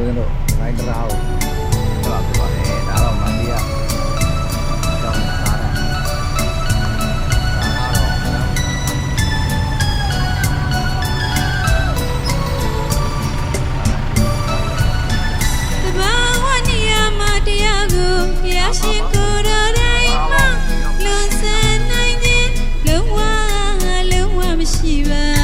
raweno rain raw to aku pare dalam mandia jam tara Bangun ya matiagu ya syukur Shiva.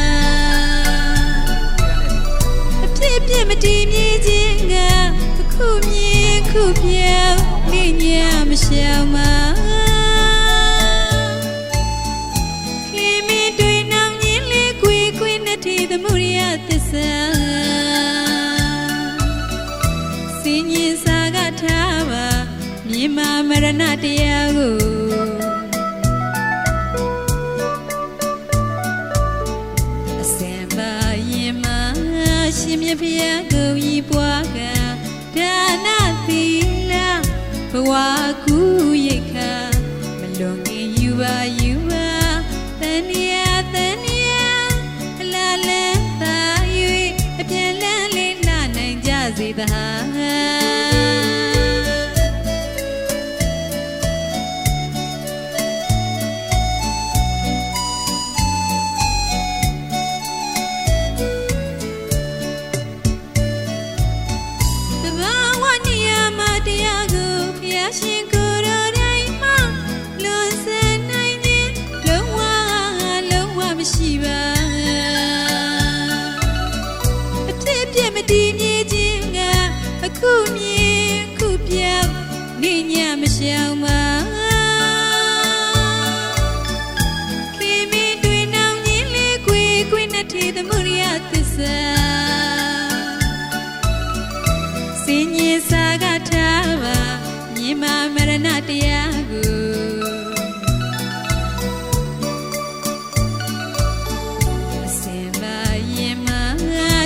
မမရဏတရားကို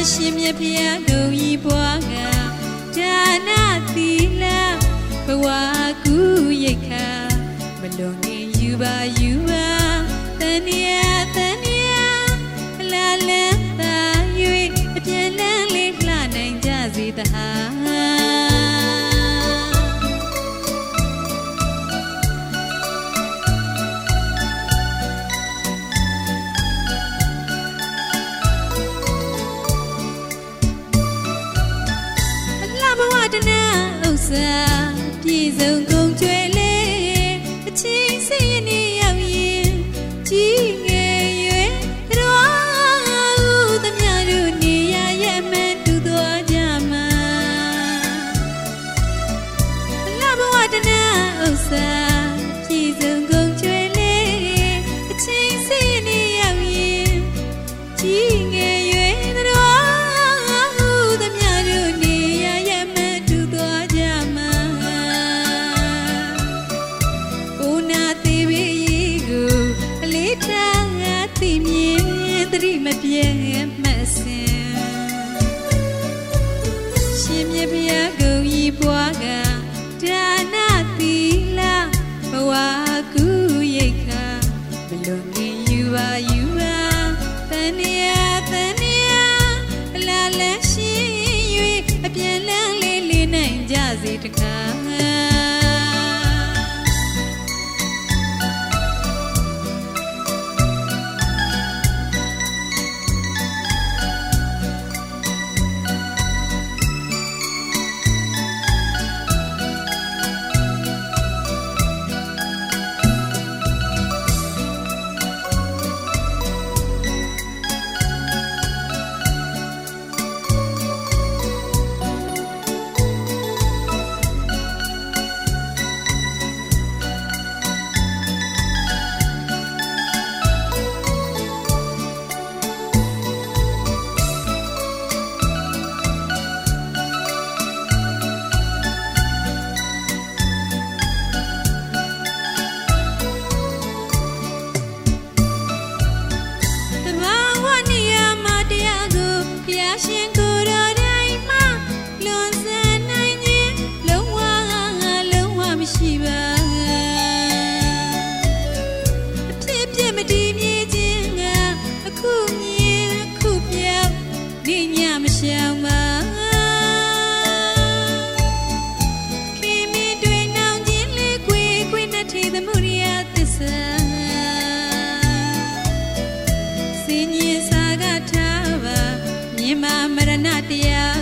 ရှင်မြဖျားတို့ဤဘွားကဒါနာသီလဘဝကူရိတ်ခါမလွန်ငင်ယူပါယူပါတန်မြတ် စာပြည်စုံ pies. natia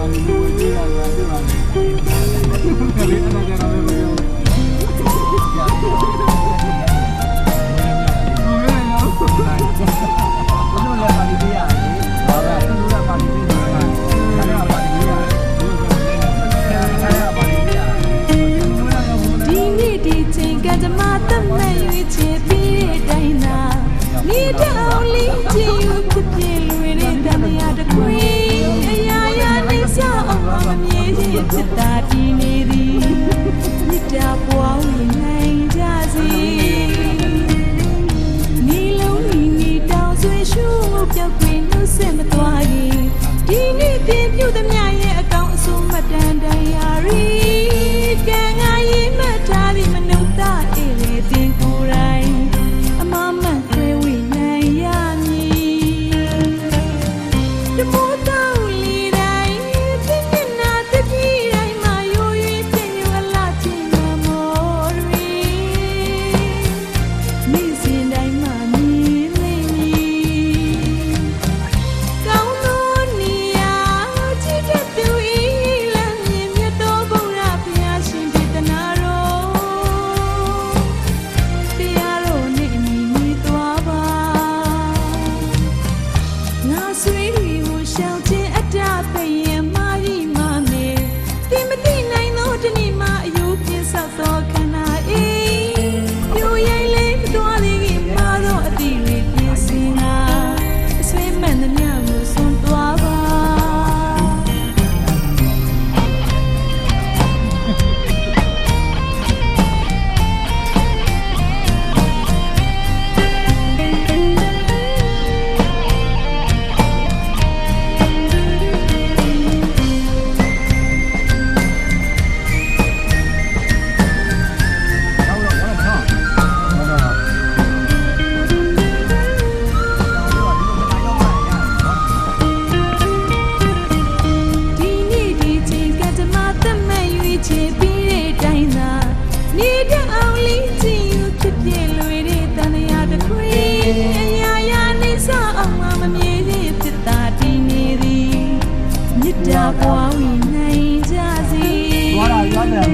တာတွေလူဝင်နေတာတွေသိပါမယ်။ဒါလေးအနာကြတာပဲမပြောဘူး။ဘယ်လိုလဲပါလိမ့်ရလဲ။ဘာလဲ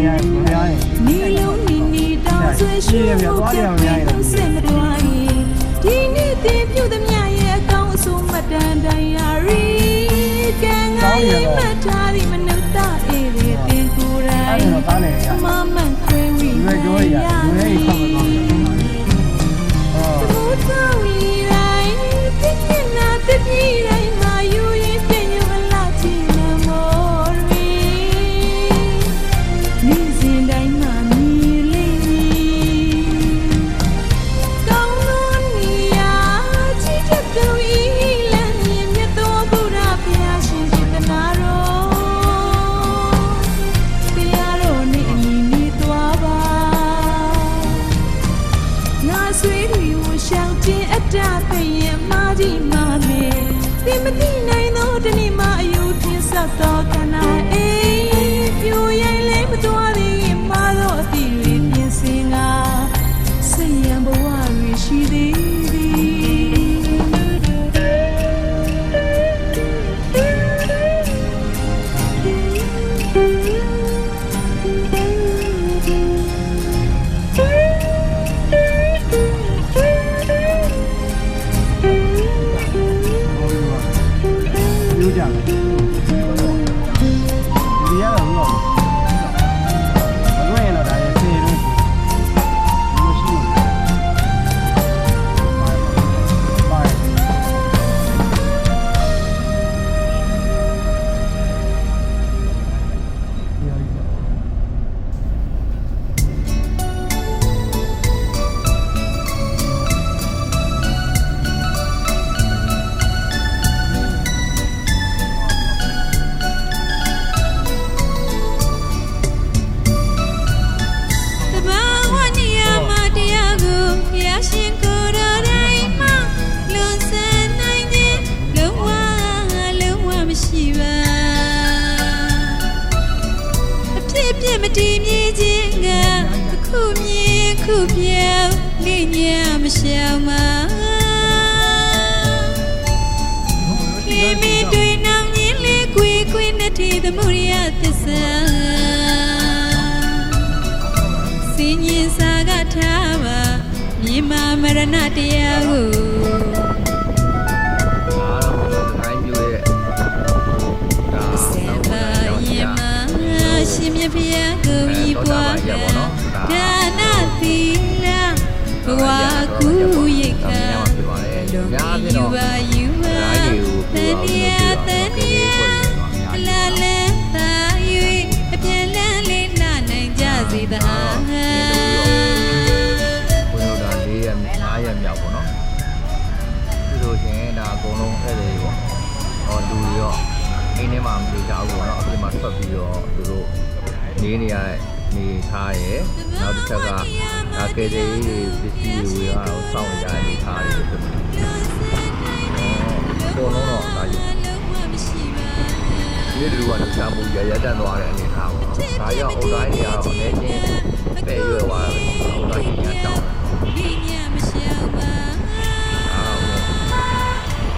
များကြီးများကြီးနေလုံးနီနီတောင်းဆွေရှုဖို့ကပြင်းလို့စိတ်မတွားရင်ဒီနေ့တည်ပြုသည်များရဲ့အကောင်းအဆိုးမတန်တန်ရာရီကံငါလေးမထားသည်မနုဿအေးတွေတင်ကိုယ်တိုင်မမန်ခွေဝီရွယ်ကြောရရွယ်ရေးဖတ်မှာ သမုဒိယသစ္စာစင်ရင်စာကထားပါမြင်မာမရဏတရားကိုရှင်မြဖျားကိုဤပွားကဒါနသီ ဘဝကူရိတ်ခါလုံးယူပါယူပါတန်ရတန်ရလာလန်းသာ၍အပြန်လန်းလေးလာနိုင်ကြစေသာဘုရားဒါ၄ရက်၅ရက်မြောက်ပေါ့နော်ဒီလိုရှင်ဒါအကုန်လုံးအဲ့ဒီပေါ့ဟောလူတွေရောအိမ်ထဲမှာမနေကြဘူးပေါ့နော်အပြင်မှာထွက်ပြီးတော့သူတို့နေနေရတဲ့နေထားရယ်နောက်တစ်ချက်က ဒါကယ်တဲ့ရေးပစ္စည်းတွေဝေရအောင်စောင့်နေကြတဲ့နေထားတွေဖြစ်တယ်။အော်အကုန်လုံးတော့ဒါယူဒီလူကလူချမှုရရတန်သွားတဲ့အနေထားပေါ့နော်။ဒါရောက်အုတ်တိုင်းတွေကတော့အနေချင်းပဲ့ရွယ်သွားတယ်အုတ်တိုင်းကြီးကတောင်းတယ်ဒီညမရှောင်ပါ။အားလုံး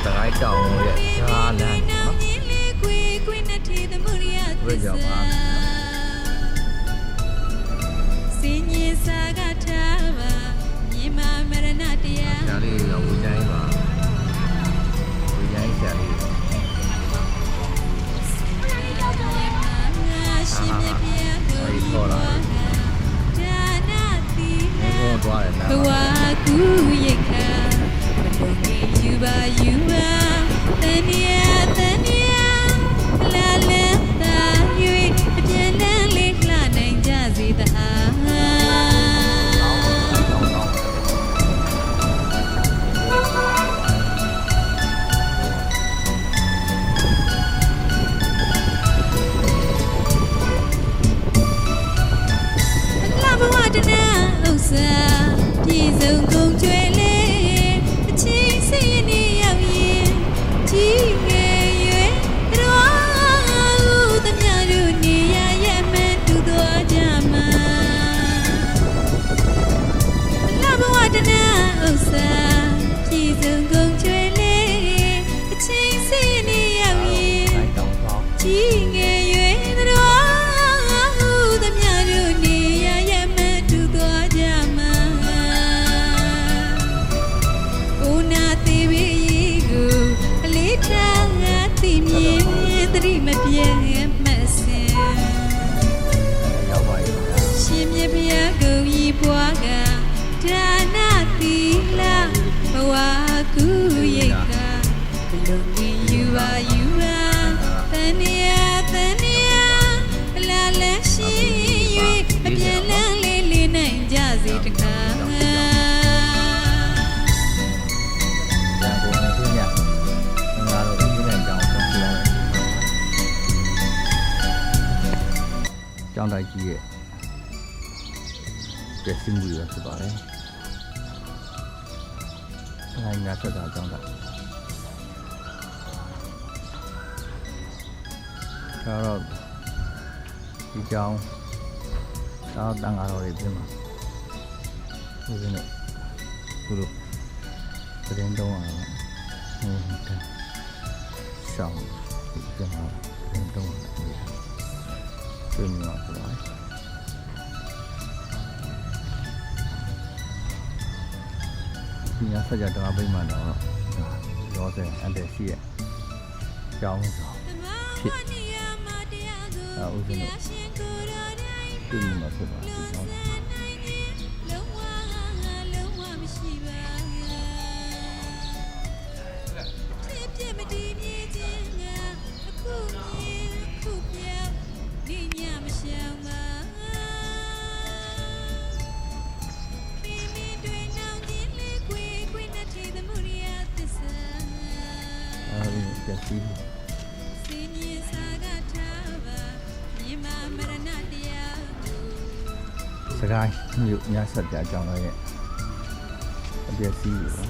တခိုင်းတောင်းရဲ့ဈာလန်းနော်မြင်းလေးကွေကွေနဲ့ထေသမုရိယသစ္စာစင်ရင်စာကထားပါမြေမာမရဏတရား။ ဒါလေးတော့ဝိတိုင်းပါ။ဝိတိုင်းဆရာလေး ဥစ္စာပြည် တိမပြတ်မှတ်စင်ရောက်ပါရဲ့ရှင်မြတ်ဘုရားကိုဤပွားကဒါ ကြောင်းတိုက်ကြီးရဲ့ပြည့်စင်မှုရဖြစ်ပါတယ်။အဲဒါညာဆက်တာကြောင်းတိုက်။ဒါတော့ဒီကြောင်းတော့တန်ဃာတော်တွေပြင်မှာဒီနေ့ဘုလိုသတင်းတော့အောင်ဟိုတရှောင်းပြန်လာသတ င်းတော့ဆွေးနွေးအောင်ဆိုတော့ဒီညဆက်ကြတော့ပြိမှန်တော့ရောစဲအန်တဲ့ရှိရဲ့ကြောင်းဆောင်ဖြစ်အာဦးဇင်းတို့ဆွေးနွေးမှာဖြစ်ပါဒီကြော ပြည့်စည်စင်ရင်စာကထားပါမြင်မာမရဏတရားကိုစကိုင်းမြို့ညဆက်ကြအကြောင်းလည်းရဲ့အပြည့်စည်ပါ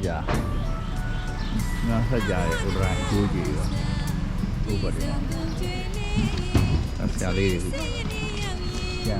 ဆက်ကြငါဆက်ကြရဲ့ဥဒရိုင်းအကျိုးကြီးရောဥပဒေမှာဆရာလေးတွေပြ